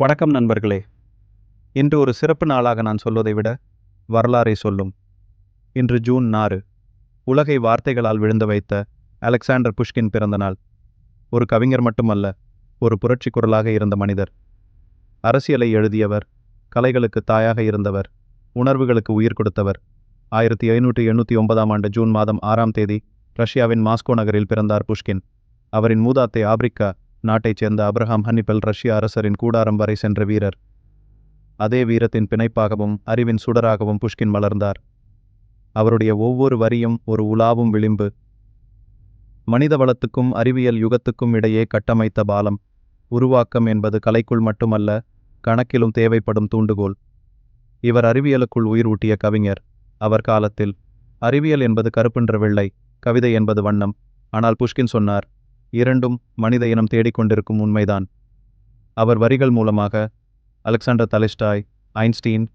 வணக்கம் நண்பர்களே. இன்று ஒரு சிறப்பு நாளாக நான் சொல்வதை விட வரலாறை சொல்லும். இன்று ஜூன் நாறு உலகை வார்த்தைகளால் விழுந்து வைத்த அலெக்சாண்டர் புஷ்கின் பிறந்த நாள். ஒரு கவிஞர் மட்டுமல்ல ஒரு புரட்சி குரலாக இருந்த மனிதர். அரசியலை எழுதியவர் கலைகளுக்கு தாயாக இருந்தவர் உணர்வுகளுக்கு உயிர் கொடுத்தவர். ஆயிரத்தி ஐநூற்றி எண்ணூற்றி ஒன்பதாம் ஆண்டு ஜூன் மாதம் ஆறாம் தேதி ரஷ்யாவின் மாஸ்கோ நகரில் பிறந்தார் புஷ்கின். அவரின் மூதாத்தை ஆப்பிரிக்கா நாட்டைச் சேர்ந்த அப்ரஹாம் ஹன்னிபல் ரஷ்ய அரசரின் கூடாரம் வரை சென்ற வீரர். அதே வீரத்தின் பிணைப்பாகவும் அறிவின் சுடராகவும் புஷ்கின் மலர்ந்தார். அவருடைய ஒவ்வொரு வரியும் ஒரு உலாவும் விளிம்பு. மனித வளத்துக்கும் அறிவியல் யுகத்துக்கும் இடையே கட்டமைத்த பாலம். உருவாக்கம் என்பது கலைக்குள் மட்டுமல்ல கணக்கிலும் தேவைப்படும் தூண்டுகோல். இவர் அறிவியலுக்குள் உயிர் ஊட்டிய கவிஞர். அவர் காலத்தில் அறிவியல் என்பது கருப்பென்ற வெள்ளை கவிதை என்பது வண்ணம். ஆனால் புஷ்கின் சொன்னார் இரண்டும் மனித இனம் தேடிக்கொண்டிருக்கும் உண்மைதான். அவர் வரிகள் மூலமாக Alexander Tolstoy Einstein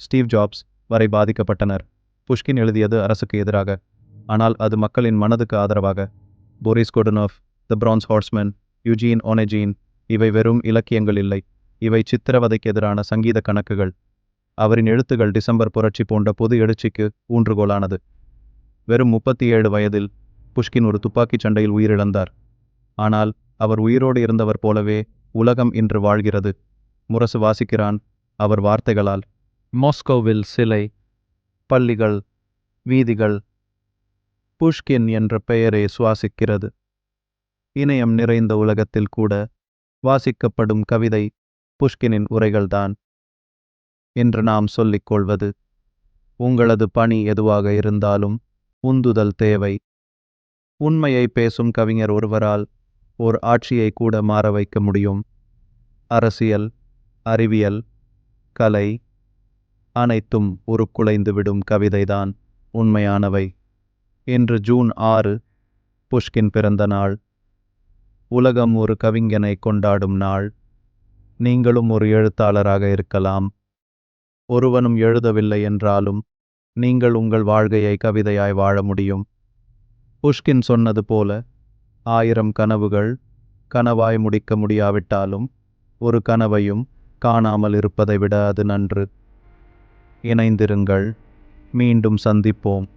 Steve Jobs வரை பாதிக்கப்பட்டனர். புஷ்கின் எழுதியது அரசுக்கு எதிராக. ஆனால் அது மக்களின் மனதுக்கு ஆதரவாக. Boris Godunov the bronze horseman Eugene Onegin இவை வெறும் இலக்கியங்கள் இல்லை. இவை சித்திரவதைக்கு எதிரான சங்கீத கணக்குகள். அவரின் எழுத்துகள் டிசம்பர் புரட்சி போன்ற பொது எழுச்சிக்கு ஊன்றுகோலானது. வெறும் முப்பத்தி ஏழு வயதில் புஷ்கின் ஒரு துப்பாக்கிச் சண்டையில் உயிரிழந்தார். ஆனால் அவர் உயிரோடு இருந்தவர் போலவே உலகம் இன்று வாழ்கிறது. முரசு வாசிக்கிறான் அவர் வார்த்தைகளால். மாஸ்கோவில் சிலை பள்ளிகள் வீதிகள் புஷ்கின் என்ற பெயரை சுவாசிக்கிறது. இணையம் நிறைந்த உலகத்தில் கூட வாசிக்கப்படும் கவிதை புஷ்கினின் உரைகள்தான். என்று நாம் சொல்லிக் கொள்வது உங்களது பணி எதுவாக இருந்தாலும் உந்துதல் தேவை. உண்மையை பேசும் கவிஞர் ஒருவரால் ஓர் ஆட்சியை கூட மாற வைக்க முடியும். அரசியல் அறிவியல் கலை அனைத்தும் உருக்குலைந்துவிடும் கவிதைதான் உண்மையானவை. இன்று ஜூன் ஆறு புஷ்கின் பிறந்த நாள். உலகம் ஒரு கவிஞனை கொண்டாடும் நாள். நீங்களும் ஒரு எழுத்தாளராக இருக்கலாம். ஒருவனும் எழுதவில்லை என்றாலும் நீங்கள் உங்கள் வாழ்கையை கவிதையாய் வாழ முடியும். புஷ்கின் சொன்னது போல ஆயிரம் கனவுகள் கனவாய் முடிக்க முடியாவிட்டாலும் ஒரு கனவையும் காணாமல் இருப்பதை விட அது நன்று. இணைந்திருங்கள். மீண்டும் சந்திப்போம்.